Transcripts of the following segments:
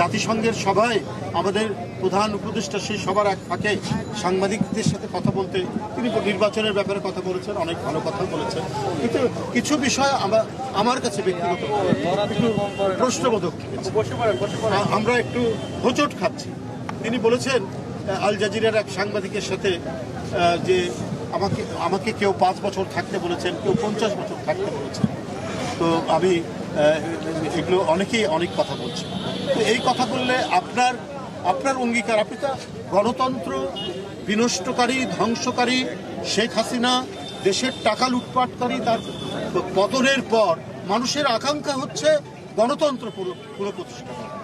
জাতিসংঘের সভায় আমাদের প্রধান উপদেষ্টা সেই সবার এক ফাঁকে সাংবাদিকদের সাথে কথা বলতে তিনি নির্বাচনের ব্যাপারে কথা বলেছেন, অনেক ভালো কথা বলেছেন। কিন্তু কিছু বিষয় আমার আমার কাছে ব্যক্তিগত একটু প্রশ্নবোধক আমরা একটু হোঁচট খাচ্ছি। তিনি বলেছেন, আল জাজিরার এক সাংবাদিকের সাথে যে আমাকে আমাকে কেউ পাঁচ বছর থাকতে বলেছেন, কেউ পঞ্চাশ বছর থাকতে বলেছেন। তো আমি এগুলো অনেকেই অনেক কথা বলছে। তো এই কথা বললে আপনার আপনার অঙ্গীকার, আপনি তো গণতন্ত্র বিনষ্টকারী, ধ্বংসকারী, শেখ হাসিনা দেশের টাকা লুটপাটকারী, তার পতনের পর মানুষের আকাঙ্ক্ষা হচ্ছে গণতন্ত্র পুরো- পুনঃপ্রতিষ্ঠা করা।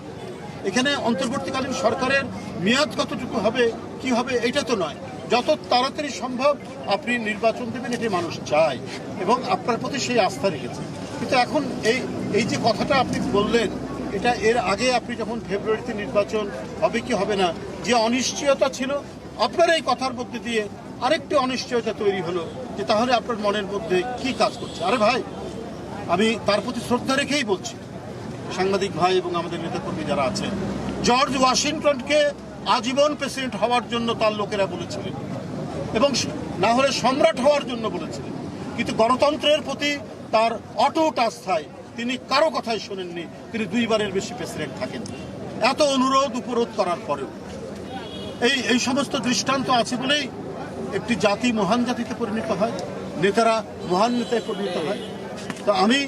এখানে অন্তর্বর্তীকালীন সরকারের মেয়াদ কতটুকু হবে, কি হবে, এটা তো নয়। যত তাড়াতাড়ি সম্ভব আপনি নির্বাচন দেবেন, এটি মানুষ চায় এবং আপনার প্রতি সেই আস্থা রেখেছে। কিন্তু এখন এই এই যে কথাটা আপনি বললেন, এটা এর আগে আপনি যখন ফেব্রুয়ারিতে নির্বাচন হবে কি হবে না, যে অনিশ্চয়তা ছিল, আপনার এই কথার মধ্যে দিয়ে আরেকটি অনিশ্চয়তা তৈরি হলো, যে তাহলে আপনার মনের মধ্যে কি কাজ করছে? আরে ভাই, আমি তার প্রতি শ্রদ্ধা রেখেই বলছি। সাংবাদিক ভাই এবং আমাদের নেতাকর্মী যারা আছেন, জর্জ ওয়াশিংটনকে আজীবন প্রেসিডেন্ট হওয়ার জন্য তার লোকেরা বলেছিলেন এবং না হলে সম্রাট হওয়ার জন্য বলেছিলেন। কিন্তু গণতন্ত্রের প্রতি তার অটুট আস্থায় তিনি কারও কথাই শোনেননি। তিনি দুইবারের বেশি প্রেসিডেন্ট থাকেন। এত অনুরোধ উপরোধ করার পরেও। এই এই সমস্ত দৃষ্টান্ত আছে বলেই একটি জাতি মহান জাতিতে পরিণত হয় নেতারা মহান নেতায় পরিণত হয়। তো আমি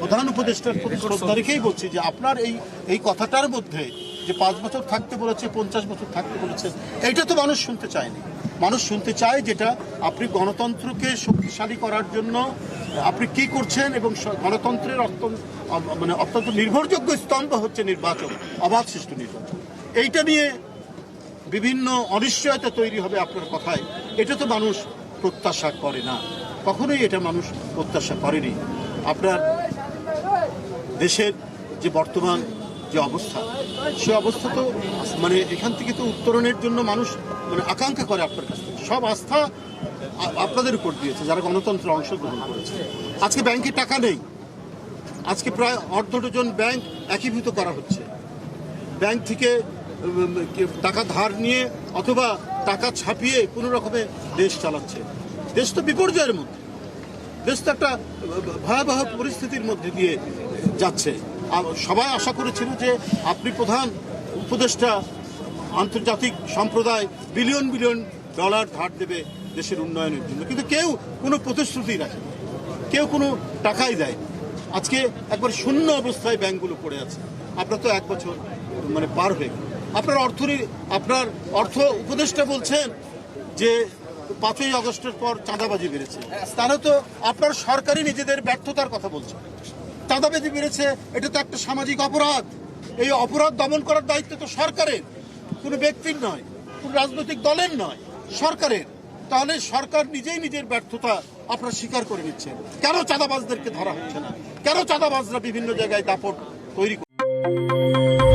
প্রধান উপদেষ্টার প্রতি শ্রদ্ধা রেখেই বলছি যে আপনার এই এই কথাটার মধ্যে যে পাঁচ বছর থাকতে বলেছে পঞ্চাশ বছর থাকতে বলেছে এইটা তো মানুষ শুনতে চায়নি। মানুষ শুনতে চায় যেটা আপনি গণতন্ত্রকে শক্তিশালী করার জন্য আপনি কি করছেন এবং গণতন্ত্রের অত্যন্ত মানে অত্যন্ত নির্ভরযোগ্য স্তম্ভ হচ্ছে নির্বাচন অবাধ সৃষ্টি নির্বাচন এইটা নিয়ে বিভিন্ন অনিশ্চয়তা তৈরি হবে আপনার কথায়। এটা তো মানুষ প্রত্যাশা করে না। কখনোই এটা মানুষ প্রত্যাশা করেনি। আপনার দেশের যে বর্তমান যে অবস্থা, সে অবস্থা তো মানে এখান থেকে তো উত্তরণের জন্য মানুষ মানে আকাঙ্ক্ষা করে আপনার কাছ থেকে। সব আস্থা আপনাদের উপর দিয়েছে, যারা গণতন্ত্রে অংশগ্রহণ করেছে। আজকে ব্যাংকে টাকা নেই। আজকে প্রায় অর্ধ ডজন ব্যাংক একীভূত করা হচ্ছে। ব্যাংক থেকে টাকা ধার নিয়ে অথবা টাকা ছাপিয়ে কোনো রকমে দেশ চালাচ্ছে। দেশ তো বিপর্যয়ের মধ্যে। দেশ তো একটা ভয়াবহ পরিস্থিতির মধ্যে দিয়ে যাচ্ছে। সবাই আশা করেছিল যে আপনি প্রধান উপদেষ্টা, আন্তর্জাতিক সম্প্রদায় বিলিয়ন বিলিয়ন ডলার ধার দেবে। দেশের উন্নয়নের জন্য। কিন্তু কেউ কোনো প্রতিশ্রুতি রাখে কেউ কোনো টাকাই দেয় আজকে একবার শূন্য অবস্থায় ব্যাংকগুলো পড়ে আছে। আপনার তো এক বছর মানে পার হয়ে গেল আপনার অর্থনী আপনার অর্থ উপদেষ্টা বলছেন যে পাঁচই আগস্টের পর চাঁদাবাজি বেড়েছে। তাহলে তো আপনার সরকারই নিজেদের ব্যর্থতার কথা বলছে। চাঁদাবাজি বেড়েছে, এটা তো একটা সামাজিক অপরাধ। এই অপরাধ দমন করার দায়িত্ব তো সরকারের। কোনো ব্যক্তির নয়, কোনো রাজনৈতিক দলের নয়, সরকারের। তাহলে সরকার নিজেই নিজের ব্যর্থতা আপনার স্বীকার করে নিচ্ছে কেন চাঁদাবাজদেরকে ধরা হচ্ছে না কেন চাঁদাবাজরা বিভিন্ন জায়গায় দাপট তৈরি করছে?